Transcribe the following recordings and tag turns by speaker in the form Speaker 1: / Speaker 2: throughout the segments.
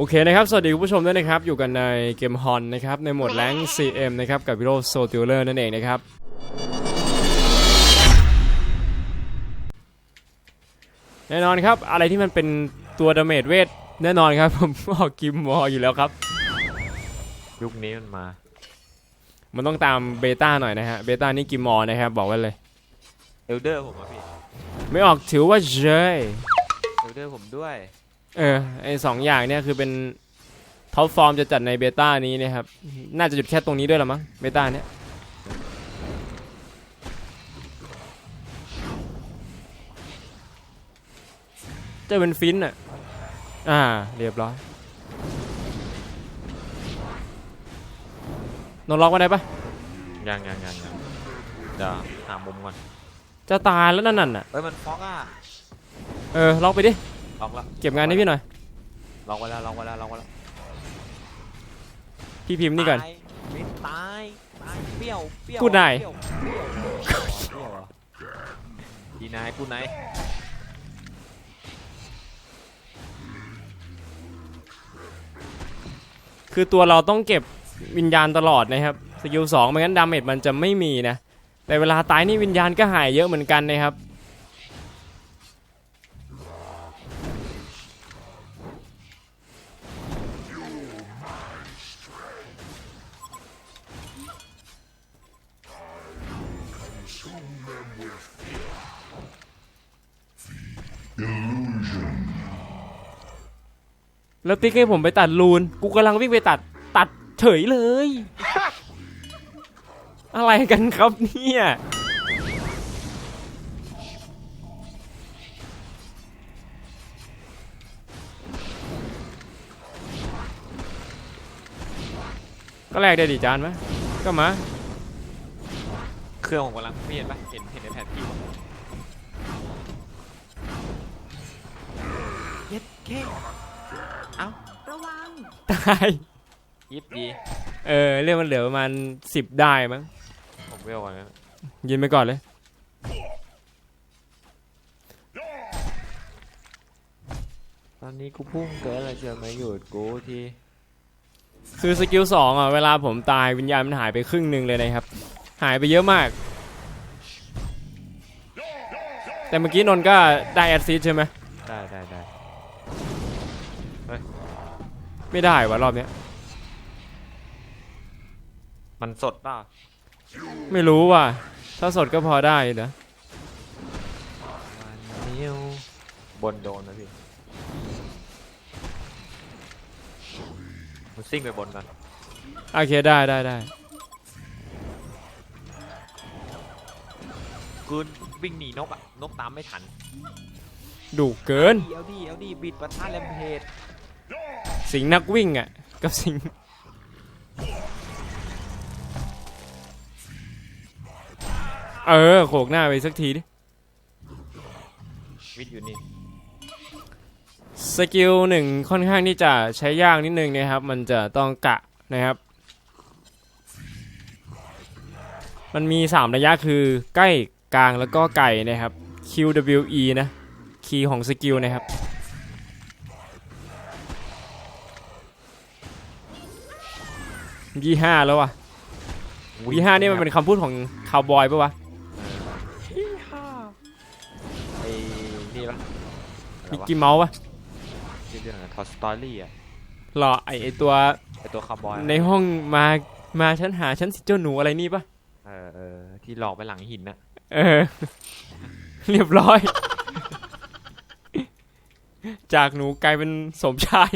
Speaker 1: โอเคนะครับ สวัสดีคุณผู้ชมด้วยนะครับ อยู่กันในเกมฮอนนะครับ ในโหมดแรง CM นะครับ กับวิโรโซติลเลอร์นั่นเองนะครับ แน่นอนครับ อะไรที่มันเป็นตัวดาเมจเวท แน่นอนครับผมออกกิมมออยู่แล้วครับ
Speaker 2: ยุคนี้มันมา
Speaker 1: มันต้องตามเบต้าหน่อยนะฮะ เบต้านี่กิมมอนะครับ บอกไว้เลย
Speaker 2: เอลเดอร์ผมอะพี่
Speaker 1: ไม่ออกถือว่าเจย
Speaker 2: เอลเดอร์ผมด้วย
Speaker 1: เออไอสองอย่างเนี่ยคือเป็นท็อปฟอร์มจะจัดในเบต้านี้นะครับ น่าจะหยุดแค่ตรงนี้ด้วยละมั้งเบต้าเนี่ยจะเป็นฟินอะ อ่า เรียบร้อยนอนล็อกมาได้ปะ
Speaker 2: ยังยังยังยังเดี๋ยวหามุมก่อน
Speaker 1: จะตายแล้วนั่นน่ะ
Speaker 2: เฮ้ยมันฟอกอะ
Speaker 1: เออ ล็อกไปดิ
Speaker 2: ล็อกแล้ว
Speaker 1: เก็บงานให้พี่หน่อย
Speaker 2: ล็อกไว้แล้วล็อกไว้แล้วล็อกไว้แล้ว
Speaker 1: พี่พิมพ์นี่ก่อน
Speaker 2: ตายไม่ตายตายเปรี้ยวเปรี้ยว
Speaker 1: กูนาย
Speaker 2: เปรี้ยวเปรี้ยวเปรี้ยวเหรอดีนายกูนาย
Speaker 1: คือตัวเราต้องเก็บวิญญาณตลอดนะครับ สกิลสองไม่งั้นดาเมจมันจะไม่มีนะ แต่เวลาตายนี่วิญญาณก็หายเยอะเหมือนกันนะครับ แล้วติ๊กให้ผมไปตัดรูน กูกำลังวิ่งไปตัดตัดเฉยเลย อะไรกันครับเนี่ย ก็แลกได้ดิจานไหมก็มา
Speaker 2: เครื่องผมกำลังเปลี่ยนปะเห็นเห็นในแผนที่ปะเย็ดเก้
Speaker 1: ย
Speaker 2: ยิบดี
Speaker 1: เออเรื่องมันเหลือประมาณสิบได้มั้ง
Speaker 2: ผมเวลก่อนนะ
Speaker 1: ยินไปก่อนเลย
Speaker 2: ตอนนี้กูพุ่งเกินอะไรเชียวมาหยุดกูที
Speaker 1: คือสกิลสองอะเวลาผมตายวิญญาณมันหายไปครึ่งหนึ่งเลยนะครับ หายไปเยอะมาก แต่เมื่อกี้นนท์ก็ได้แอดซิสใช่ไหม
Speaker 2: ได้ได้ได้
Speaker 1: ไม่ได้วะรอบเนี้ย
Speaker 2: มันสดเปล่า
Speaker 1: ไม่รู้ว่ะ ถ้าสดก็พอได้อยู่นะ
Speaker 2: วันนิ้วบนโดนนะพี่มันซิ่งไปบนกัน
Speaker 1: โอเคได้ได้ได้
Speaker 2: กูวิ่งหนีนกอะนกตามไม่ทัน
Speaker 1: ดุเกิน
Speaker 2: เอาดิเอาดิบิดประท่าแรมเพจ
Speaker 1: สิงห์นักวิ่งอะ กับสิงห์เออโขกหน้าไปสักทีดิ
Speaker 2: วิดอยู่นี่
Speaker 1: สกิลหนึ่งค่อนข้างที่จะใช้ยากนิดนึงนะครับ มันจะต้องกะนะครับ มันมี 3 ระยะคือใกล้กลางแล้วก็ไกลนะครับ QWE นะ คีย์ของสกิลนะครับ ยี่ห้าแล้ววะยี่ห้านี่มันเป็นคำพูดของคาวบอยปะวะ
Speaker 2: ไอ้นี่ปะ
Speaker 1: มิกกี้เมาส์ปะ
Speaker 2: ชื่อเรื่องอะไรทอสตอรี่อะ
Speaker 1: หรอไอไอตัว
Speaker 2: ไอตัวคาร์บอย
Speaker 1: ในห้องมามาฉันหาฉันสิเจ้าหนูอะไรนี่ปะ
Speaker 2: เออเออที่หลอกไปหลังหินน่ะ
Speaker 1: เออ เรียบร้อย จากหนูกลายเป็นสมชาย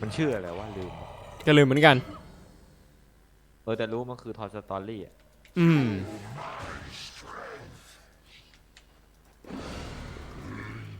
Speaker 2: มันชื่ออะไรวะลืม
Speaker 1: ก็ลืมเหมือนกัน
Speaker 2: เออแต่รู้มันคือทอสตอรี่อะ
Speaker 1: อืม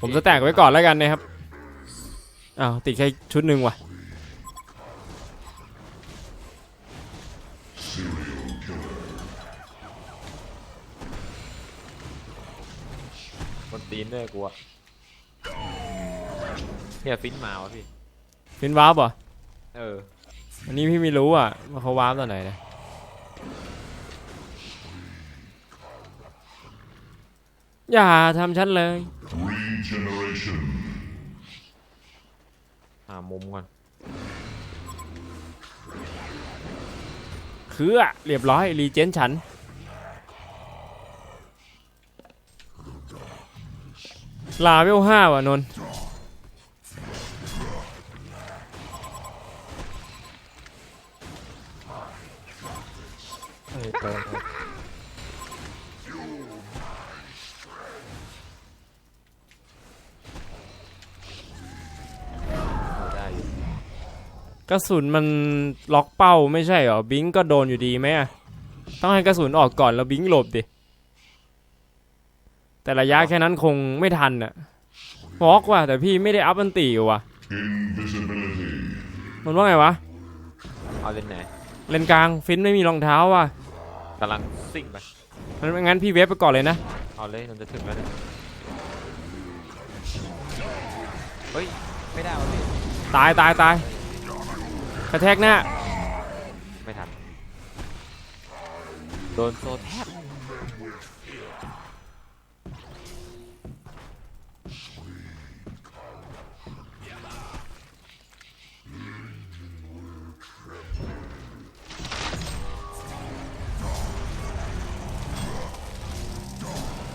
Speaker 1: ผมจะแตกไว้ก่อนแล้วกันนะครับ อ้าว ติดแค่ชุดหนึ่งว่ะ
Speaker 2: คนตีนด้วยกูอะเนี่ยฟินมาวะพี่
Speaker 1: ฟินวาร์ปเหรอ
Speaker 2: เออ
Speaker 1: อันนี้พี่ไม่รู้อะว่าเขาวาร์ปตอนไหนนะอย่าทำฉันเลย
Speaker 3: Three
Speaker 4: Regeneration.
Speaker 2: หามุมก่อน
Speaker 1: คืออะเรียบร้อย รีเจนฉัน ลาเวลห้าว่ะนนท์ กระสุนมันล็อกเป้าไม่ใช่เหรอ บิงก็โดนอยู่ดีไหมอะต้องให้กระสุนออกก่อนแล้วบิงหลบดิ แต่ระยะแค่นั้นคงไม่ทันอะวอกว่ะแต่พี่ไม่ได้อัพอันตีอยู่ว่ะ
Speaker 4: Invisibility.
Speaker 1: มันว่าไงวะ
Speaker 2: เอาเล่นไหน
Speaker 1: เลนกลางฟินไม่มีรองเท้าว่ะ
Speaker 2: กำลังซิ่งไป
Speaker 1: งั้นงั้นพี่เวฟไปก่อนเลยนะ
Speaker 2: เอาเลยมันจะถึงแล้วเนี่ยเฮ้ย ไม่ได้วะพี่
Speaker 1: ตายตายตาย กระแทกหน้า
Speaker 2: ไม่ทัน โดนโซแทบ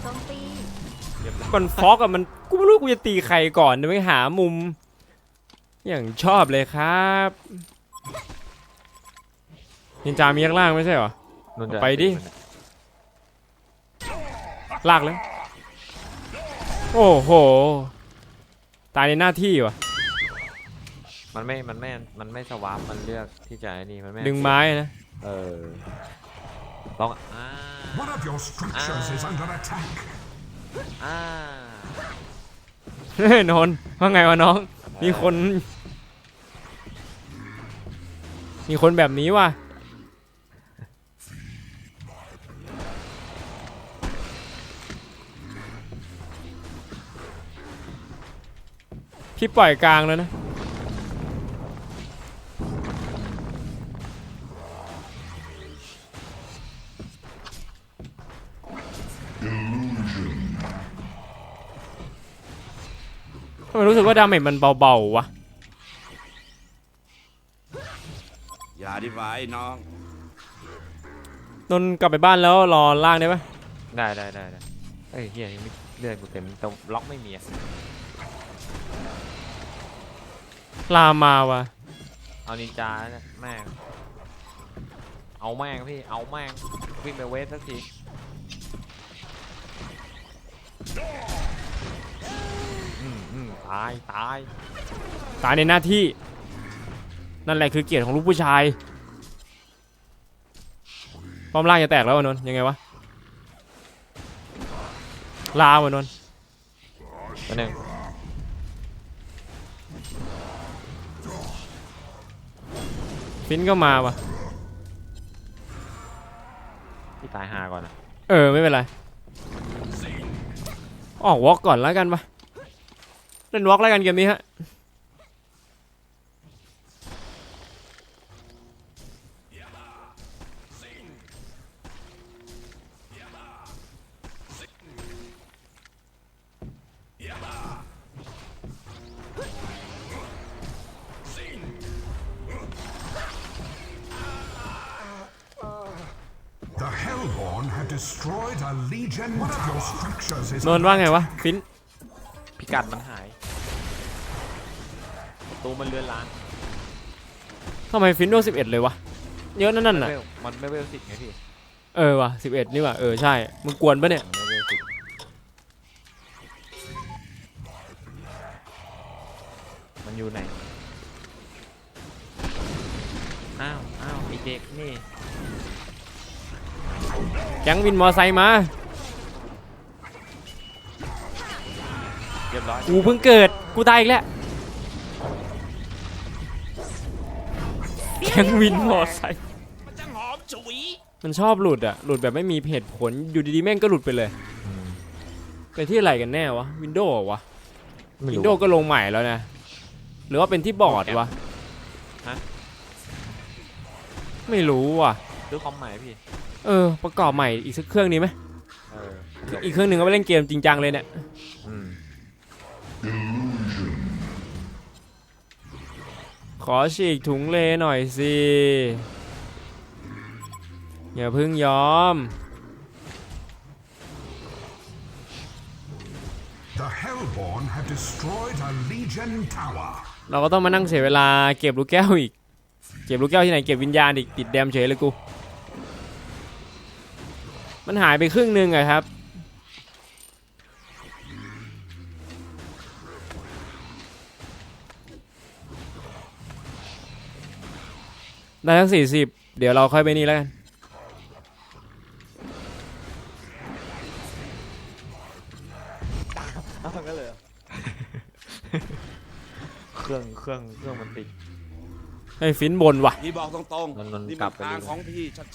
Speaker 3: โจมตี
Speaker 2: เรียบร้อย
Speaker 1: มันฟอกอะมันกูไม่รู้กูจะตีใครก่อนเดี๋ยวไปหามุม อย่างชอบเลยครับ นินจามีข้างล่างไม่ใช่เหรอ
Speaker 2: นุ่นจะ
Speaker 1: ไปดิ
Speaker 2: มันอะ
Speaker 1: ลากเลย โอ้โห ตายในหน้าที่วะ
Speaker 2: มันไม่ มันไม่ มันไม่สวาปมันเลือกที่จะไอ้นี่มันไม่
Speaker 1: ดึงไม้นะ
Speaker 2: เออลองอ่า
Speaker 5: One of your structures is
Speaker 2: Ah.
Speaker 5: under attack.
Speaker 2: อ่า
Speaker 1: เฮ้ยนนท์ว่าไงวะน้อง มีคน มีคนแบบนี้ว่ะ พี่ปล่อยกลางแล้วนะ
Speaker 4: Illusion.
Speaker 1: ทำไมรู้สึกว่าดาเมจมันเบาๆวะ
Speaker 6: อย่าดีไว้น้อง
Speaker 1: นนท์กลับไปบ้านแล้วรอล่างได้ปะ
Speaker 2: ได้ได้ได้ได้เอ้ยเฮียยังไม่เลือดกูเต็มแต่ล็อกไม่มีอะ
Speaker 1: ลามาวะ
Speaker 2: เอานินจาแล้วเนี่ยแม่งเอาแม่งพี่เอาแม่งวิ่งไปเวทสักทีอืมอืมตายตาย
Speaker 1: ตายในหน้าที่ นั่นแหละคือเกียรติของลูกผู้ชายป้อมล่างจะแตกแล้ววะนนท์ยังไงวะลาวะนนท์ ฟินก็มาวะ
Speaker 2: พี่ตายหาก่อนนะ
Speaker 1: เออ ไม่เป็นไร ออกวอล์กก่อนแล้วกันปะเล่นวอล์กแล้วกันเกมนี้ฮะ
Speaker 5: destroyed a legion. One of your structures is
Speaker 1: นนท์ว่าไงวะ ฟิน
Speaker 2: พิกัดมันหายประตูมันเลือนล้าง
Speaker 1: ทำไมฟินโดนสิบเอ็ดเลยวะ เยอะนั่นนั่นน่ะ
Speaker 2: เวลมันไม่เวลสิบไงพี่
Speaker 1: เออว่ะสิบเอ็ดนี่ว่ะ เออ ใช่ มึงกวนปะเนี่ย
Speaker 2: มันไม่เวลสิบมันอยู่ไหน อ้าว อ้าวไอเด็กนี่
Speaker 1: แก๊งวินมอไซค์มา
Speaker 2: เรียบร้อย
Speaker 1: กูเพิ่งเกิดกูตายอีกแล้วแก๊งวินมอไซค์
Speaker 6: มันจะหอมฉุย
Speaker 1: มันชอบหลุดอะหลุดแบบไม่มีเหตุผลอยู่ดีๆแม่งก็หลุดไปเลยไปที่อะไรกันแน่วะวินโดว์วะ
Speaker 2: ไม่
Speaker 1: วิน
Speaker 2: รู้
Speaker 1: โดว์ก็ลงใหม่แล้วนะ หรือว่าเป็นที่บอร์ดวะ
Speaker 2: ฮะ
Speaker 1: ไม่รู้ว่ะ
Speaker 2: ซื้อคอมใหม่พี่
Speaker 1: เออ ประกอบใหม่อีกสักเครื่องนี้ไหม
Speaker 2: เออ
Speaker 1: อีกเครื่องหนึ่งก็ไปเล่นเกมจริงจังเลยเนี่ย
Speaker 2: อืม
Speaker 4: Illusion.
Speaker 1: ขอฉีกถุงเลหน่อยสิ อย่าเพึ่งยอม
Speaker 5: The Hellborn have destroyed a Legion tower.
Speaker 1: เราก็ต้องมานั่งเสียเวลาเก็บลูกแก้วอีก เก็บลูกแก้วที่ไหนเก็บวิญญาณอีกติดแดมเฉยเลยกู มันหายไปครึ่งหนึงอะครับ ได้ทั้งสี่สิบเดี๋ยวเราค่อยไปนี่แล้วกัน
Speaker 2: เครื่องเครื่องเครื่องมันติด
Speaker 1: ให้ฟินบนว่ะ
Speaker 6: พี่บอกตรง
Speaker 2: มันมัน
Speaker 6: ๆนี่
Speaker 2: กลั
Speaker 6: มั
Speaker 2: บ
Speaker 6: น
Speaker 2: ไป
Speaker 6: ทาง
Speaker 2: ดู
Speaker 6: ของพี่ชัด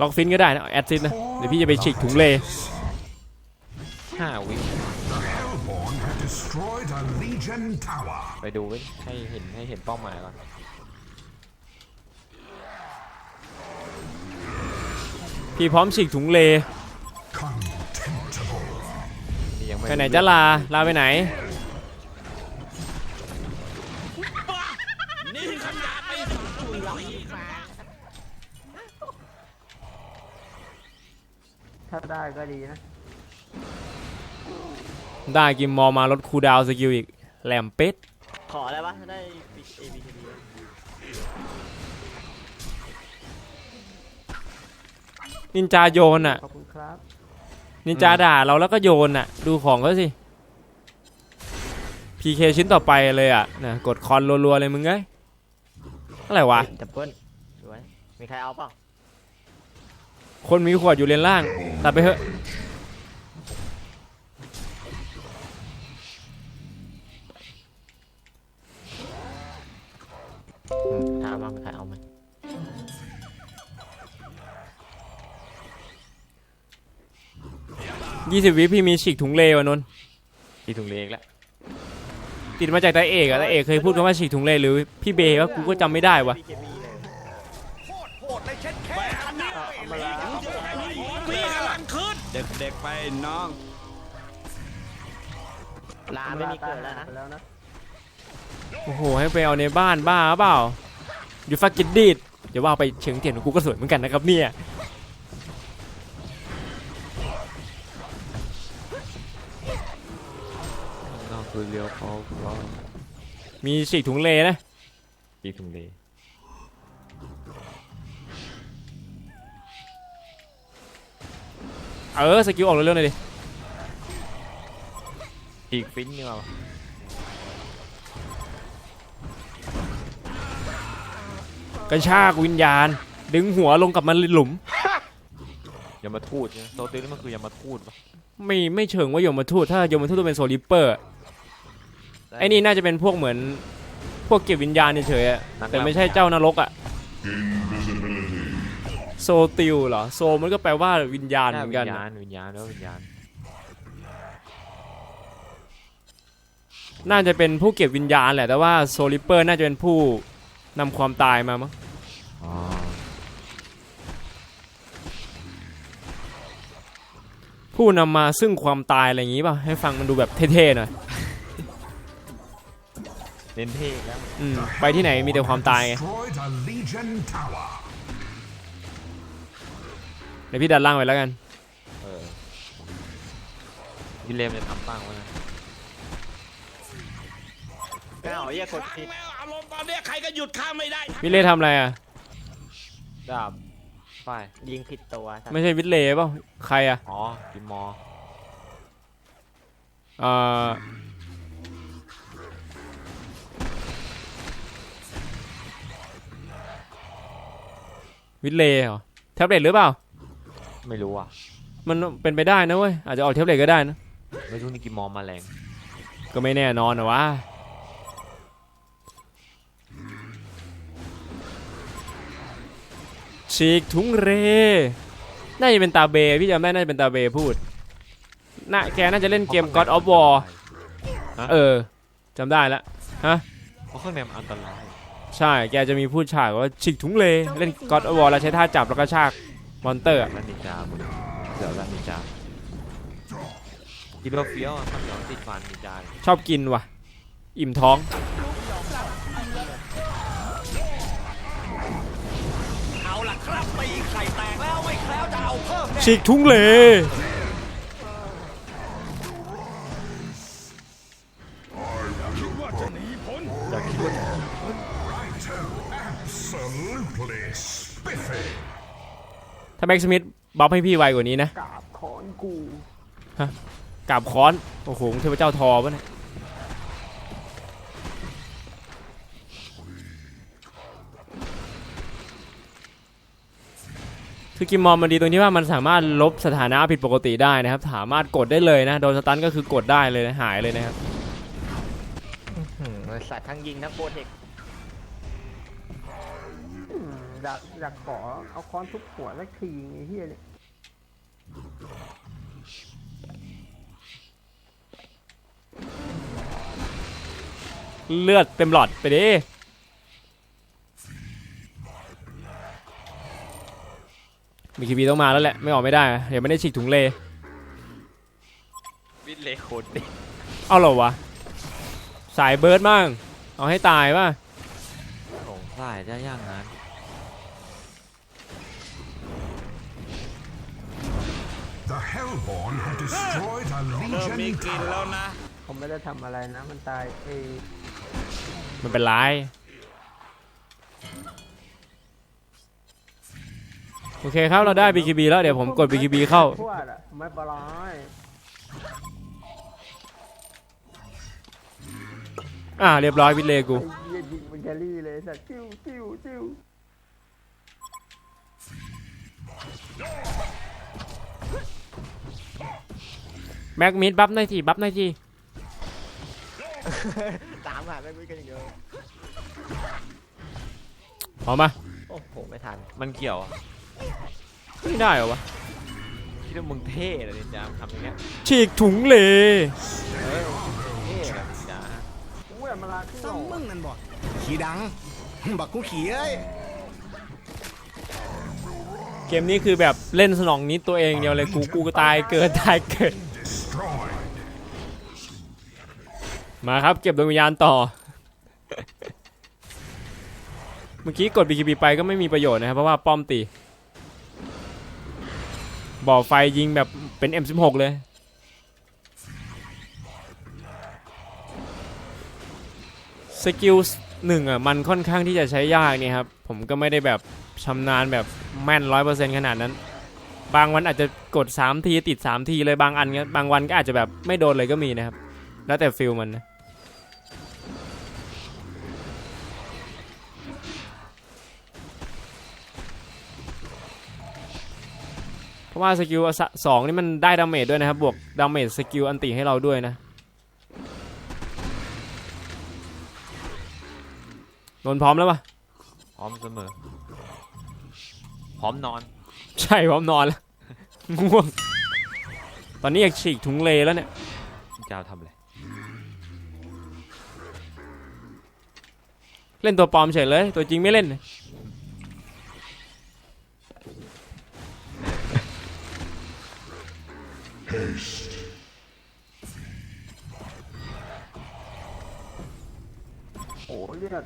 Speaker 1: ล็อกฟินก็ได้นะแอดซิดนะ เดี๋ยวพี่จะไปฉีกถุงเล
Speaker 2: ห้าวิ
Speaker 5: The Hellborn have destroyed a Legion tower.
Speaker 2: ไปดูไว้ให้เห็นให้เห็นเป้าหมายก่อน
Speaker 1: พี่พร้อมฉีกถุงเล
Speaker 5: Contemptible.
Speaker 2: นี่ยังไม่
Speaker 1: ไปไหนจะลา ลาไปไหน
Speaker 7: ถ้าได้ก็ดีนะ
Speaker 1: ได้กิมมอมาลดคูลดาวน์สกิลอีก แหลมเป็ด
Speaker 7: ขออะไรวะถ้าได้ A B C D
Speaker 1: นินจาโยนอะ
Speaker 7: ขอบคุณครับ
Speaker 1: นินจาด่าเราแล้วก็โยนอะ ดูของเขาสิ PK ชิ้นต่อไปเลยอะนะกดคอนรัวๆเลยมึงไงอะไรวะ
Speaker 7: ดับเบิ้ลสวยมีใครเอาเปล่า
Speaker 1: คนมีขวดอยู่เลนล่าง ตัดไปเถอะ
Speaker 7: ถามว่ามีใครเอาไหม
Speaker 1: 20วิพี่มีฉีกถุงเลวะนนท์
Speaker 2: ที่ถุงเล็กแล้ว
Speaker 1: ติดมาจากตาเอกอะตาเอกเคยพูดคำว่าฉีกถุงเลหรือพี่เบย์วะกูก็จำไม่ได้วะ
Speaker 7: มี เด็
Speaker 6: กๆไปน้อง
Speaker 7: ลาไม่มีเกิดแล้วนะ
Speaker 1: โอ้โห ให้ไปเอาในบ้านบ้าเปล่าอยู่ฟักกิดดีดเดี๋ยวว่าไปเชิงเทียนของกูก็สวยเหมือนกันนะครับเนี่ย
Speaker 2: นอกคือเลี้ยวเขาเขา
Speaker 1: มีฉีกถุงเลนะ
Speaker 2: ที่ถุงเล
Speaker 1: เออสกิลออกเร็วๆหน่อยดิ
Speaker 2: อีกฟินนี่มา
Speaker 1: กระชากวิญญาณ ดึงหัวลงกับมันหลุม
Speaker 2: อย่ามาทูดเนี่ยโซตินี่มันคืออย่ามาทูดปะ
Speaker 1: ไม่ไม่เชิงว่ายมทูตถ้ายมทูตต้องเป็นโซลิปเปอร์ไอ้นี่น่าจะเป็นพวกเหมือนพวกเก็บวิญญาณเฉยๆอะแต่ไม่ใช่เจ้านรกอะ
Speaker 4: Invisibility.
Speaker 1: โซติลเหรอ โซมันก็แปลว่าวิญญาณเหมือน
Speaker 2: วิ
Speaker 1: กัน
Speaker 2: ญ
Speaker 1: อะ
Speaker 2: ญาณวิญญาณแล้ววิญญาณ
Speaker 1: น่าจะเป็นผู้เก็บวิญญาณแหละแต่ว่าโซลิปเปอร์น่าจะเป็นผู้นำความตายมามั้ง
Speaker 2: อ๋อ
Speaker 1: ผู้นำมาซึ่งความตายอะไรอย่างงี้ป่ะ ให้ฟังมันดูแบบเท่ๆหน่อย
Speaker 2: เน้นเท่แล้ว
Speaker 1: อืมไปที่ไหนมีแต่ความตายไง ดี๋ยวพี่ดันล่างไปแล้วกัน
Speaker 2: เออพี่เลมจะทำบ้างวะนะ
Speaker 7: ไม่เอาเหี้ยกด
Speaker 6: ครั้
Speaker 7: ผิ
Speaker 6: ง
Speaker 7: ด
Speaker 6: แล้วอารมณ์ตอนเนี้ยใครก็หยุดข้ามไม่ได้
Speaker 1: วิเล่ทำอะไรอะ
Speaker 2: ดาบฝ้าย
Speaker 7: ยิงผิดตัวสัตว์
Speaker 1: ไม่ใช่วิเล่เปล่าใครอะ
Speaker 2: อ๋อกิมมอ
Speaker 1: เอ่อวิเล่เหรอแท็บเล็ตหรือเปล่า
Speaker 2: ไม่รู้อะ
Speaker 1: มันเป็นไปได้นะเว้ย อาจจะออกแท็บเล็ตก็ได้นะ
Speaker 2: ไม่รู้นี่กิมมอมาแรง
Speaker 1: ก็ไม่แน่นอนนะวะฉีกถุงเร น่าจะเป็นตาเบพี่จำได้น่าจะเป็นตาเบพูดน่าแกน่าจะเล่นเกม God of War เออจำได้แล้ว
Speaker 2: เพราะข้างในมันอันตราย
Speaker 1: ใช่ แกจะมีพูดฉากว่าฉีกถุงเล เล่น God of War แล้วใช้ท่าจับแล้วก็ชาก มอนเตอร์อะ
Speaker 2: แล้วนินจาบุญเดี๋ยวแล้วนินจากินว่าเฟี้ยวอะข้าวเหนียวติดฟันนินจา
Speaker 1: ชอบกินว่ะ อิ่มท้อง
Speaker 6: เอาล่ะครับตีไข่แตกแล้วไม่แคล้วจะเอาเพิ่มแน่
Speaker 1: ฉีกทุ่งเล
Speaker 6: คิดว่าจะหนีพ้น
Speaker 5: Absolutely spiffy.
Speaker 1: ถ้าแม็กสมิธบัฟให้พี่ไวกว่านี้นะ
Speaker 7: กราบคอนกู
Speaker 1: กราบค้อน โอ้โหเทพเจ้าทอปะเนี่ยคือกิมมอมมันดีตรงที่ว่ามันสามารถลบสถานะผิดปกติได้นะครับ สามารถกดได้เลยนะ โดนสตันก็คือกดได้เลยนะหายเลยนะครับ
Speaker 7: หืมสัตว์ทั้งยิงทั้งโปรเทค
Speaker 8: อยากอยากขอเอาค้อนทุบหัวสักทีไอ้เฮียเนี่ย
Speaker 1: เลือดเต็มหลอดไปดิมีคีบีต้องมาแล้วแหละ ไม่ออกไม่ได้อะเดี๋ยวไม่ได้ฉีกถุงเล
Speaker 2: วินเลโคตรดิ
Speaker 1: เอาเหรอวะ สายเบิร์ดมั่งเอาให้ตายป่ะ
Speaker 2: สงสัยจะย่างนั้น
Speaker 5: Hellborn have destroyed a
Speaker 6: เริ่มมี
Speaker 5: Legion
Speaker 6: กลิ่น
Speaker 5: tower.
Speaker 6: แล้วนะ
Speaker 8: ผมไม่ได้ทำอะไรนะ มันตายเอย
Speaker 1: มันเป็นไรโอเคครับเราได้ BKB แล้วเดี๋ยวผมกด BKB เข้า
Speaker 8: พวดอะไม่ปลร้อย
Speaker 1: อ่าเรียบร้อยวิดเลกู
Speaker 8: ไอ้เหี้ยยิงเป็นแครี่เลยสัตว์จิ้วจิ้วจิ้ว
Speaker 1: แม็กมิดบัฟหน่อยทีบัฟหน่อยที
Speaker 7: ตามหาไม่คุยกันอย่างเดียว
Speaker 1: พร้อมปะ
Speaker 7: โอ้โหไม่ทัน
Speaker 2: มันเกี่ยวอะ
Speaker 1: ไม่ได้เหรอวะ
Speaker 2: คิดว่ามึงเท่เลยนินจามึงทำอย่างเงี้ย
Speaker 1: ฉีกถุงเล
Speaker 2: เท่เลยนินจา
Speaker 8: อุ้ยมาลาขึ้นห
Speaker 6: ซ้ำ
Speaker 8: น
Speaker 6: มึงนั่นบ่ขี่ดัง บักกูขี่เอ้ย
Speaker 1: เกมนี้คือแบบเล่นสนองนิดตัวเองเดียวเลยกูกูก็ตายเกิดตายเกิด
Speaker 5: Destroyed.
Speaker 1: มาครับ เก็บดวงวิญญาณต่อ เมื่อกี้กด BKB ไปก็ไม่มีประโยชน์นะครับเพราะว่าป้อมตีบ่อไฟยิงแบบเป็น M16 เลย สกิลหนึ่งอะมันค่อนข้างที่จะใช้ยากเนี่ยครับ ผมก็ไม่ได้แบบชำนาญแบบแม่นร้อยเปอร์เซ็นต์ขนาดนั้น บางวันอาจจะกด 3 ทีติด 3 ทีเลยบางอันก็บางวันก็อาจจะแบบไม่โดนเลยก็มีนะครับ แล้วแต่ฟิลมันนะ ราะว่าสกิลสะสองนี่มันได้ดาเมจด้วยนะครับ บวกดาเมจสกิลอันติให้เราด้วยนะนนท์พร้อมแล้วปะ
Speaker 2: พร้อมเสมอ พร้อมนอน
Speaker 1: ใช่พร้อมนอนแล้วง่วง ตอนนี้อยากฉีกถุงเลแล้วเนี่ย
Speaker 2: นินจาทำอะไร
Speaker 1: เล่นตัวปลอมเฉยเลย ตัวจริงไม่เล่น
Speaker 8: โอ้เลือด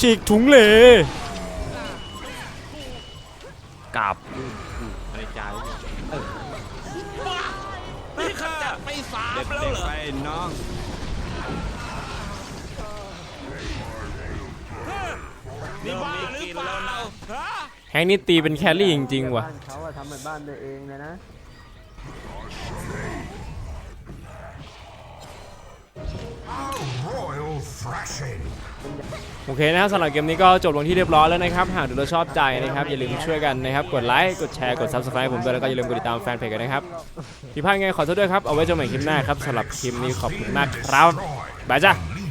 Speaker 1: ฉีกถุงเล
Speaker 2: กราบลื่นคือนินจาเลยเออ
Speaker 6: นี่ข้าไปสามแล้วเหรอ ไปน้อง
Speaker 1: แฮงค์นี่ตีเป็นแครี่จริงๆว่ะ
Speaker 8: บ้านเขาอะทำเหมือนบ้านตัวเองเลยนะ
Speaker 5: A royal thrashing.
Speaker 1: โอเคนะครับสำหรับเกมนี้ก็จบลงที่เรียบร้อยแล้วนะครับ หากดูแล้วชอบใจนะครับ อย่าลืมช่วยกันนะครับ กดไลค์ กดแชร์ กด subscribe ผมด้วยแล้วก็อย่าลืมกดติดตามแฟนเพจกันนะครับผิดพลาดไงขอโทษด้วยครับ เอาไว้เจอกันใหม่คลิปหน้าครับสำหรับคลิปนี้ขอบคุณมากครับ
Speaker 5: Destroyed.
Speaker 1: บายจ้า
Speaker 5: Legion